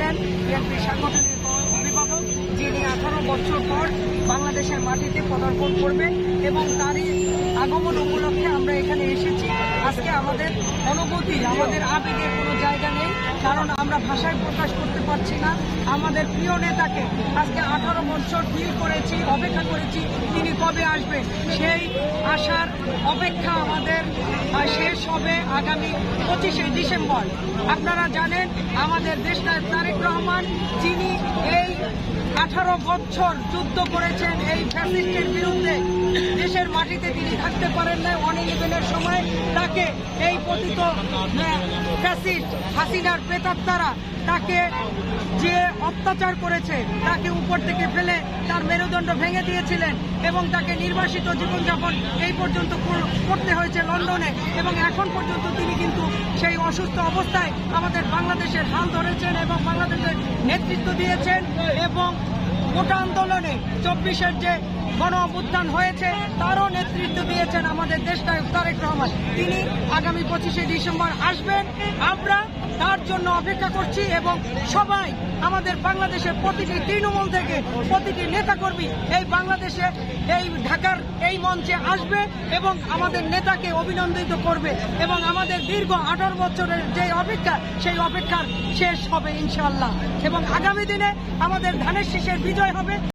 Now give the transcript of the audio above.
দেন BNP সাংগঠনিক অভিভাবক যিনি আঠারো বছর পর বাংলাদেশের মাটিতে পদার্পণ করবে এবং তারই আগমন উপলক্ষে আমরা এখানে এসেছি। আজকে আমাদের অনুভূতি, আমাদের আবেগের কোনো জায়গা নেই, কারণ আমরা ভাষায় প্রকাশ করতে পারছি না। আমাদের প্রিয় নেতাকে আজকে আঠারো বছর ফিল করেছি, অপেক্ষা করেছি, তিনি কবে আসবেন? সেই আসার অপেক্ষা আমাদের শেষ হবে আগামী পঁচিশে ডিসেম্বর। আপনারা জানেন আমাদের দেশনায়ক তারেক রহমান যিনি এই আঠারো বছর যুদ্ধ করেছেন এই ফ্যাসিস্টের মাটিতে তিনি থাকতে পারেন না অনেক ইভেনের সময় তাকে এই পতিত ফ্যাসিস্ট হাসিনার প্রেতাত্মারা তাকে যে অত্যাচার করেছে, তাকে উপর থেকে ফেলে তার মেরুদণ্ড ভেঙে দিয়েছিলেন এবং তাকে নির্বাসিত জীবনযাপন এই পর্যন্ত করতে হয়েছে লন্ডনে এবং এখন পর্যন্ত তিনি কিন্তু সেই অসুস্থ অবস্থায় আমাদের বাংলাদেশের হাল ধরেছেন এবং বাংলাদেশের নেতৃত্ব দিয়েছেন এবং গোটা আন্দোলনে চব্বিশের যে গণ অভ্যুত্থান হয়েছে তারও নেতৃত্ব আমাদের দেশনায়ক তারেক রহমান। তিনি আগামী পঁচিশে ডিসেম্বর আসবেন। আমরা তার জন্য অপেক্ষা করছি এবং সবাই আমাদের বাংলাদেশের প্রতিটি তৃণমূল থেকে প্রতিটি নেতাকর্মী এই বাংলাদেশে, এই ঢাকার এই মঞ্চে আসবে এবং আমাদের নেতাকে অভিনন্দিত করবে এবং আমাদের দীর্ঘ আঠারো বছরের যে অপেক্ষা, সেই অপেক্ষার শেষ হবে ইনশাল্লাহ এবং আগামী দিনে আমাদের ধানের শীষের বিজয় হবে।